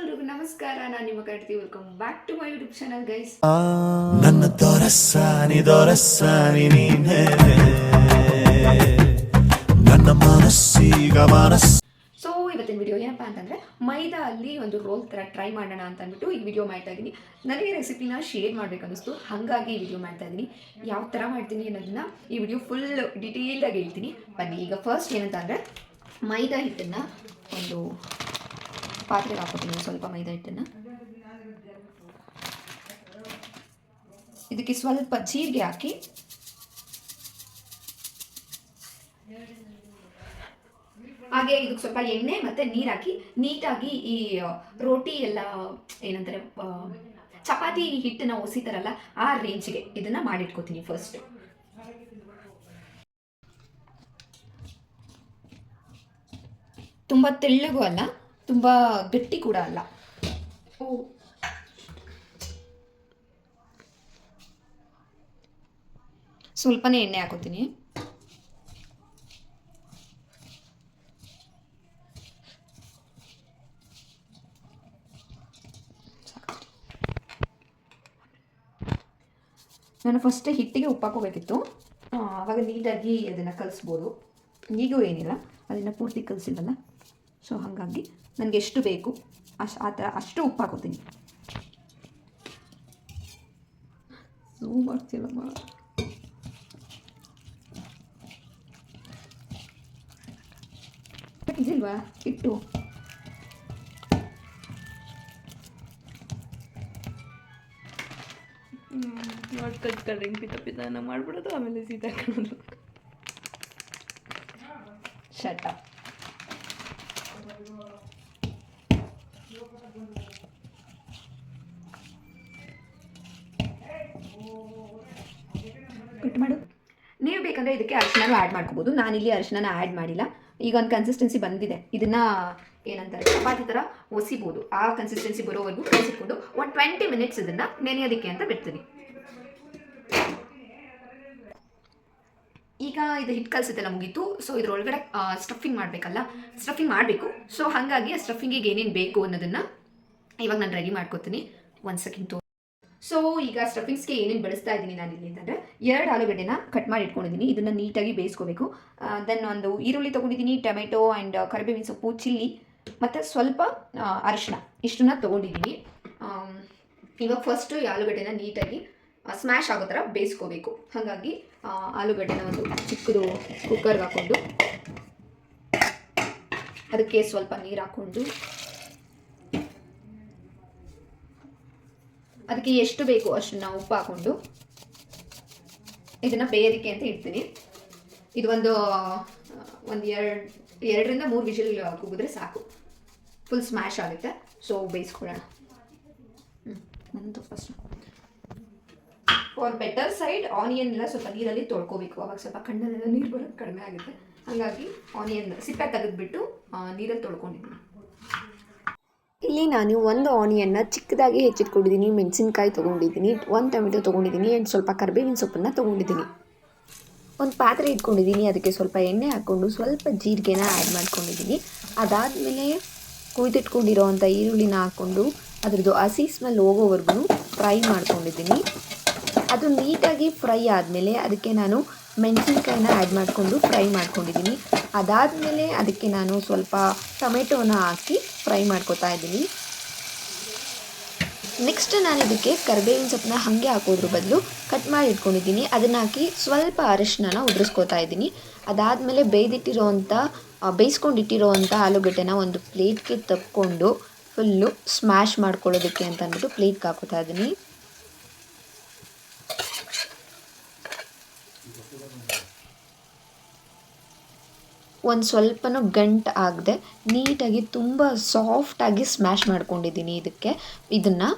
ಎಲ್ರಿಗೂ ನಮಸ್ಕಾರ. ನಾನು ನಿಮ್ಮ ಕಟ್ಟಿ welcome back to my YouTube channel guys ನನ್ನ ದೊರಸಾನಿ ದೊರಸಾನಿ ನೀನೇ. ನನ್ನ ಮನಸ್ಸೀಗ ಮನಸ್ಸು. ಸೊ ಇವತ್ತಿನ ವಿಡಿಯೋ ಏನಪ್ಪ ಅಂತಂದರೆ ಮೈದಾ ಅಲ್ಲಿ ಒಂದು ರೋಲ್ ಥರ ಟ್ರೈ ಮಾಡೋಣ ಅಂತ ಅಂದ್ಬಿಟ್ಟು ಈ ವಿಡಿಯೋ ಮಾಡ್ತಾ ಇದ್ದೀನಿ. ನನಗೆ ರೆಸಿಪಿನ ಶೇರ್ ಮಾಡ್ಬೇಕು ಅನ್ನಿಸ್ತು ಹಾಗಾಗಿ ಈ ವಿಡಿಯೋ ಮಾಡ್ತಾ ಇದ್ದೀನಿ. ಯಾವ ಥರ ಮಾಡ್ತೀನಿ ಅನ್ನೋದನ್ನ ಈ ವಿಡಿಯೋ ಫುಲ್ ಡಿಟೇಲ್ಡಾಗಿ ಹೇಳ್ತೀನಿ. ಬನ್ನಿ ಈಗ ಫಸ್ಟ್ ಏನಂತ ಅಂದ್ರೆ ಮೈದಾ ಹಿಟ್ಟನ್ನು ಒಂದು ಪಾತ್ರೆಗೆ ಹಾಕೋತೀನಿ ಸ್ವಲ್ಪ ಮೈದಾ ಹಿಟ್ಟನ್ನು. ಇದಕ್ಕೆ ಸ್ವಲ್ಪ ಜೀರಿಗೆ ಹಾಕಿ. ಹಾಗೆ ಇದಕ್ಕೆ ಸ್ವಲ್ಪ ಎಣ್ಣೆ ಮತ್ತೆ ನೀರು ಹಾಕಿ, ನೀಟಾಗಿ ಈ ರೋಟಿ ಎಲ್ಲ, ಏನಂತಾರೆ ಚಪಾತಿ ಹಿಟ್ಟನ್ನ ಒಸಿತಾರಲ್ಲ, ಆ ರೇಂಜ್ಗೆ ಇದನ್ನ ಮಾಡಿಟ್ಕೋತೀನಿ ಫಸ್ಟ್ ತುಂಬ ತೆಳ್ಳಗೂ ಅಲ್ಲ ತುಂಬ ಗಟ್ಟಿ ಕೂಡ ಅಲ್ಲ. ಸ್ವಲ್ಪನೇ ಎಣ್ಣೆ ಹಾಕೋತೀನಿ. ನಾನು ಫಸ್ಟ್ ಹಿಟ್ಟಿಗೆ ಉಪ್ಪು ಹಾಕೋಬೇಕಿತ್ತು ಆವಾಗ ನೀಟಾಗಿ ಅದನ್ನು ಕಲಿಸ್ಬೋದು. ಈಗೂ ಏನಿಲ್ಲ. ಅದನ್ನು ಪೂರ್ತಿ ಕಲಿಸಿಲ್ಲಲ್ಲ ಸೊ ಹಾಗಾಗಿ ನನಗೆ ಎಷ್ಟು ಬೇಕು ಅಷ್ಟು ಆ ಥರ ಅಷ್ಟು ಉಪ್ಪು ಹಾಕೋತೀನಿ ಝೂಮ್ ಮಾಡ್ತಿಲ್ಲಮ್ಮ ಇದಿಲ್ವಾ ಹಿಟ್ಟು ನೋಡಿ ಹಿಂಗೆ ಪಿತ ಮಾಡ್ಬಿಡೋದು ಆಮೇಲೆ ಸೀತಾ ಹಾಕೋದು ಶಟ ಮಾಡು. ನೀವು ಬೇಕಂದರೆ ಇದಕ್ಕೆ ಅರಿಶಿನೂ ಆ್ಯಡ್ ಮಾಡ್ಕೋಬೋದು. ನಾನಿಲ್ಲಿ ಅರಿಶಿನ ಆ್ಯಡ್ ಮಾಡಿಲ್ಲ. ಈಗ ಒಂದು ಕನ್ಸಿಸ್ಟೆನ್ಸಿ ಬಂದಿದೆ. ಇದನ್ನು ಏನಂತಾರೆ, ಚಪಾತಿ ಥರ ಒಸಿಬೋದು. ಆ ಕನ್ಸಿಸ್ಟೆನ್ಸಿ ಬರೋವರೆಗೂ ಕಲಿಸಿಕೊಂಡು ಒಂದು ಟ್ವೆಂಟಿ ಮಿನಿಟ್ಸ್ ಇದನ್ನು ನೆನೆಯೋದಕ್ಕೆ ಅಂತ ಬಿಡ್ತೀನಿ. ಈಗ ಇದು ಹಿಟ್ಟು ಕಲಿಸುತ್ತೆಲ್ಲ ಮುಗೀತು. ಸೊ ಇದ್ರೊಳಗಡೆ ಸ್ಟಫಿಂಗ್ ಮಾಡಬೇಕಲ್ಲ? ಸ್ಟಫಿಂಗ್ ಮಾಡಬೇಕು. ಸೊ ಹಾಗಾಗಿ ಆ ಸ್ಟಫಿಂಗಿಗೆ ಏನೇನು ಬೇಕು ಅನ್ನೋದನ್ನು ಇವಾಗ ನಾನು ರೆಡಿ ಮಾಡ್ಕೋತೀನಿ. ಒಂದು ಸೆಕೆಂಡ್ ತೋ ಸೊ ಈಗ ಸ್ಟಫಿಂಗ್ಸ್ಗೆ ಏನೇನು ಬಳಸ್ತಾ ಇದ್ದೀನಿ ನಾನು ಇಲ್ಲಿ ಅಂತಂದರೆ ಎರಡು ಆಲೂಗಡ್ಡೆನ ಕಟ್ ಮಾಡಿ ಇಟ್ಕೊಂಡಿದ್ದೀನಿ. ಇದನ್ನು ನೀಟಾಗಿ ಬೇಯಿಸ್ಕೋಬೇಕು. ದೆನ್ ಒಂದು ಈರುಳ್ಳಿ ತೊಗೊಂಡಿದ್ದೀನಿ, ಟೊಮೆಟೊ ಆ್ಯಂಡ್ ಕರಿಬೇವಿನ ಸೊಪ್ಪು, ಚಿಲ್ಲಿ, ಮತ್ತು ಸ್ವಲ್ಪ ಅರಿಶಿನ. ಇಷ್ಟನ್ನ ತೊಗೊಂಡಿದ್ದೀನಿ. ಇವಾಗ ಫಸ್ಟು ಈ ಆಲೂಗಡ್ಡೆನ ನೀಟಾಗಿ ಸ್ಮ್ಯಾಶ್ ಆಗೋ ಥರ ಬೇಯಿಸ್ಕೋಬೇಕು. ಹಾಗಾಗಿ ಆಲೂಗಡ್ಡೆನ ಒಂದು ಚಿಕ್ಕದು ಕುಕ್ಕರ್ಗೆ ಹಾಕ್ಕೊಂಡು ಅದಕ್ಕೆ ಸ್ವಲ್ಪ ನೀರು ಹಾಕ್ಕೊಂಡು ಅದಕ್ಕೆ ಎಷ್ಟು ಬೇಕು ಅಷ್ಟನ್ನು ಉಪ್ಪು ಹಾಕ್ಕೊಂಡು ಇದನ್ನು ಬೇಯೋದಕ್ಕೆ ಅಂತ ಇಡ್ತೀನಿ. ಇದು ಒಂದು ಒಂದು ಎರಡು, ಎರಡರಿಂದ ಮೂರು ವಿಷಲ್ ಕುಗಿದ್ರೆ ಸಾಕು. ಫುಲ್ ಸ್ಮ್ಯಾಶ್ ಆಗುತ್ತೆ. ಸೊ ಬೇಯಿಸ್ಕೊಳ್ಳೋಣ. ಹ್ಞೂ first for better side onion ಎಲ್ಲ ಸ್ವಲ್ಪ ನೀರಲ್ಲಿ ತೊಳ್ಕೋಬೇಕು. ಅವಾಗ ಸ್ವಲ್ಪ ಕಣ್ಣಲ್ಲೆಲ್ಲ ನೀರು ಬರೋದು ಕಡಿಮೆ ಆಗುತ್ತೆ. ಹಾಗಾಗಿ ಆನಿಯನ್ ಸಿಪ್ಪೆ ತೆಗೆದ್ಬಿಟ್ಟು ನೀರಲ್ಲಿ ತೊಳ್ಕೊಂಡಿದ್ದೀನಿ. ಇಲ್ಲಿ ನಾನು ಒಂದು ಆನಿಯನ್ನ ಚಿಕ್ಕದಾಗಿ ಹೆಚ್ಚಿಟ್ಕೊಂಡಿದ್ದೀನಿ, ಮೆಣಸಿನ್ಕಾಯಿ ತೊಗೊಂಡಿದ್ದೀನಿ, ಒಂದು ಟೊಮೆಟೊ ತೊಗೊಂಡಿದ್ದೀನಿ ಆ್ಯಂಡ್ ಸ್ವಲ್ಪ ಕರಿಬೇವಿನ ಸೊಪ್ಪನ್ನು ತೊಗೊಂಡಿದ್ದೀನಿ. ಒಂದು ಪಾತ್ರೆ ಇಟ್ಕೊಂಡಿದ್ದೀನಿ, ಅದಕ್ಕೆ ಸ್ವಲ್ಪ ಎಣ್ಣೆ ಹಾಕ್ಕೊಂಡು ಸ್ವಲ್ಪ ಜೀರಿಗೆನ ಆ್ಯಡ್ ಮಾಡ್ಕೊಂಡಿದ್ದೀನಿ. ಅದಾದಮೇಲೆ ಕುಯ್ದಿಟ್ಕೊಂಡಿರೋ ಅಂಥ ಈರುಳ್ಳಿನ ಹಾಕ್ಕೊಂಡು ಅದರದ್ದು ಹಸಿ ಸ್ಮೆಲ್ ಹೋಗೋವರೆಗೂ ಫ್ರೈ ಮಾಡ್ಕೊಂಡಿದ್ದೀನಿ. ಅದು ನೀಟಾಗಿ ಫ್ರೈ ಆದಮೇಲೆ ಅದಕ್ಕೆ ನಾನು ಮೆಣಸಿನ್ಕಾಯಿನ ಆ್ಯಡ್ ಮಾಡಿಕೊಂಡು ಫ್ರೈ ಮಾಡ್ಕೊಂಡಿದ್ದೀನಿ. ಅದಾದಮೇಲೆ ಅದಕ್ಕೆ ನಾನು ಸ್ವಲ್ಪ ಟೊಮೆಟೊನ ಹಾಕಿ ಫ್ರೈ ಮಾಡ್ಕೊತಾ ಇದ್ದೀನಿ. ನೆಕ್ಸ್ಟ್ ನಾನು ಇದಕ್ಕೆ ಕರ್ಬೇವಿನ ಸೊಪ್ಪನ್ನ ಹಾಗೆ ಹಾಕೋದ್ರ ಬದಲು ಕಟ್ ಮಾಡಿ ಇಟ್ಕೊಂಡಿದ್ದೀನಿ. ಅದನ್ನು ಹಾಕಿ ಸ್ವಲ್ಪ ಅರಿಶಿನ ಉದುರಿಸ್ಕೋತಾ ಇದ್ದೀನಿ. ಅದಾದಮೇಲೆ ಬೇಯ್ದಿಟ್ಟಿರೋವಂಥ ಬೇಯಿಸ್ಕೊಂಡಿಟ್ಟಿರೋವಂಥ ಆಲೂಗಡ್ಡೆನ ಒಂದು ಪ್ಲೇಟ್ಗೆ ತಕ್ಕೊಂಡು ಫುಲ್ಲು ಸ್ಮ್ಯಾಶ್ ಮಾಡ್ಕೊಳ್ಳೋದಕ್ಕೆ ಅಂತ ಅಂದ್ಬಿಟ್ಟು ಪ್ಲೇಟ್ಗೆ ಹಾಕೋತಾ ಇದ್ದೀನಿ. ಒಂದು ಸ್ವಲ್ಪನೂ ಗಂಟು ಆಗದೆ ನೀಟಾಗಿ ತುಂಬ ಸಾಫ್ಟಾಗಿ ಸ್ಮ್ಯಾಶ್ ಮಾಡ್ಕೊಂಡಿದ್ದೀನಿ ಇದಕ್ಕೆ. ಇದನ್ನು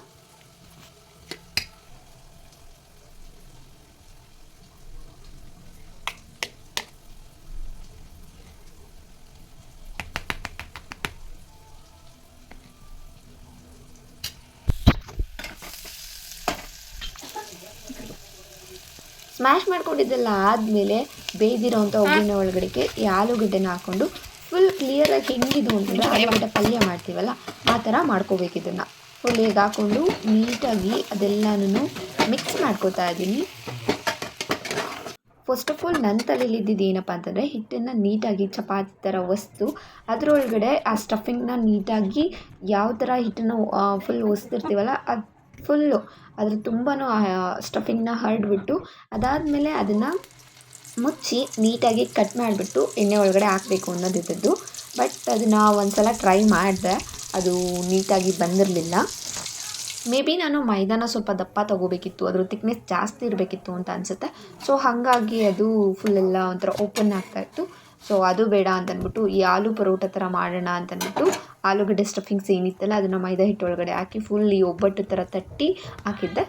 ಸ್ಮ್ಯಾಶ್ ಮಾಡ್ಕೊಂಡಿದ್ದೆಲ್ಲ ಆದಮೇಲೆ ಬೇಯ್ದಿರೋವಂಥ ಒಗ್ಗರಣೆ ಒಳಗಡೆಗೆ ಈ ಆಲೂಗಡ್ಡೆನ ಹಾಕ್ಕೊಂಡು ಫುಲ್ ಕ್ಲಿಯರಾಗಿ ಹೆಂಗಿದು ಅಂತಂದರೆ ಆಲೂಗಡ್ಡೆ ಪಲ್ಯ ಮಾಡ್ತೀವಲ್ಲ, ಆ ಥರ ಮಾಡ್ಕೋಬೇಕು ಇದನ್ನು. ಫುಲ್ ಹೇಗೆ ಹಾಕ್ಕೊಂಡು ನೀಟಾಗಿ ಅದೆಲ್ಲನೂ ಮಿಕ್ಸ್ ಮಾಡ್ಕೋತಾ ಇದ್ದೀನಿ. ಫಸ್ಟ್ ಆಫ್ ಆಲ್ ನನ್ನ ತಲೆಯಲ್ಲಿ ಏನಪ್ಪ ಅಂತಂದರೆ ಹಿಟ್ಟನ್ನು ನೀಟಾಗಿ ಚಪಾತಿ ಥರ ವಸ್ತು ಅದರೊಳಗಡೆ ಆ ಸ್ಟಫಿಂಗ್ನ ನೀಟಾಗಿ ಯಾವ ಥರ ಹಿಟ್ಟನ್ನು ಫುಲ್ ಒಸ್ತಿರ್ತೀವಲ್ಲ ಅದು ಫುಲ್ಲು ಅದ್ರ ತುಂಬಾ ಸ್ಟಫಿಂಗ್ನ ಹರಡ್ಬಿಟ್ಟು ಅದಾದಮೇಲೆ ಅದನ್ನು ಮುಚ್ಚಿ ನೀಟಾಗಿ ಕಟ್ ಮಾಡಿಬಿಟ್ಟು ಎಣ್ಣೆ ಒಳಗಡೆ ಹಾಕಬೇಕು ಅನ್ನೋದಿದ್ದದ್ದು. ಬಟ್ ಅದನ್ನು ಒಂದು ಸಲ ಟ್ರೈ ಮಾಡಿದೆ, ಅದು ನೀಟಾಗಿ ಬಂದಿರಲಿಲ್ಲ. ಮೇ ಬಿ ನಾನು ಮೈದಾನ ಸ್ವಲ್ಪ ದಪ್ಪ ತೊಗೋಬೇಕಿತ್ತು, ಅದ್ರ ತಿಕ್ನೆಸ್ ಜಾಸ್ತಿ ಇರಬೇಕಿತ್ತು ಅಂತ ಅನಿಸುತ್ತೆ. ಸೊ ಹಾಗಾಗಿ ಅದು ಫುಲ್ಲೆಲ್ಲ ಒಂಥರ ಓಪನ್ ಆಗ್ತಾಯಿತ್ತು ಸೊ ಅದು ಬೇಡ ಅಂತಂದ್ಬಿಟ್ಟು ಈ ಆಲೂ ಪರೋಟ ಥರ ಮಾಡೋಣ ಅಂತ ಅಂದ್ಬಿಟ್ಟು ಆಲೂಗಡ್ಡೆ ಸ್ಟಫಿಂಗ್ಸ್ ಏನಿತ್ತಲ್ಲ ಅದನ್ನು ಮೈದಾ ಹಿಟ್ಟು ಒಳಗಡೆ ಹಾಕಿ ಫುಲ್ ಈ ಒಬ್ಬಟ್ಟು ಥರ ತಟ್ಟಿ ಹಾಕಿದ್ದೆ.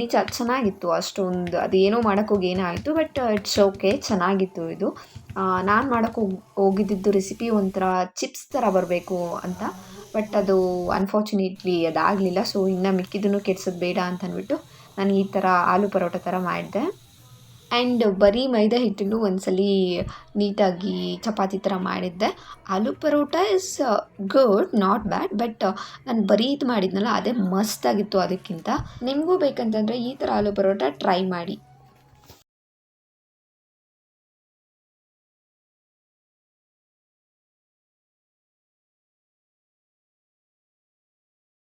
ನಿಜ ಚೆನ್ನಾಗಿತ್ತು ಅಷ್ಟೊಂದು. ಅದೇನೋ ಮಾಡೋಕ್ಕೋಗಿ ಏನಾಯಿತು ಬಟ್ ಇಟ್ಸ್ ಓಕೆ ಚೆನ್ನಾಗಿತ್ತು ಇದು. ನಾನು ಮಾಡೋಕ್ಕೆ ಹೋಗಿ, ಹೋಗಿದ್ದಿದ್ದು ರೆಸಿಪಿ ಒಂಥರ ಚಿಪ್ಸ್ ಥರ ಬರಬೇಕು ಅಂತ ಬಟ್ ಅದು ಅನ್ಫಾರ್ಚುನೇಟ್ಲಿ ಅದಾಗಲಿಲ್ಲ ಸೊ ಇನ್ನು ಮಿಕ್ಕಿದ್ದನ್ನು ಕೆಡ್ಸೋದು ಬೇಡ ಅಂತ ಅಂದ್ಬಿಟ್ಟು ನಾನು ಈ ಥರ ಆಲೂ ಪರೋಟ ಥರ ಮಾಡಿದೆ. ಆ್ಯಂಡ್ ಬರೀ ಮೈದಾ ಹಿಟ್ಟನ್ನು ಒಂದ್ಸಲಿ ನೀಟಾಗಿ ಚಪಾತಿ ಥರ ಮಾಡಿದ್ದೆ. Aloo paratha is good not bad but ನಾನು ಬರೀ ಇದು ಮಾಡಿದ್ನಲ್ಲ, ಅದೇ ಮಸ್ತಾಗಿತ್ತು ಅದಕ್ಕಿಂತ. ನಿಮಗೂ ಬೇಕಂತಂದರೆ ಈ ಥರ ಆಲೂ ಪರೋಟ ಟ್ರೈ ಮಾಡಿ.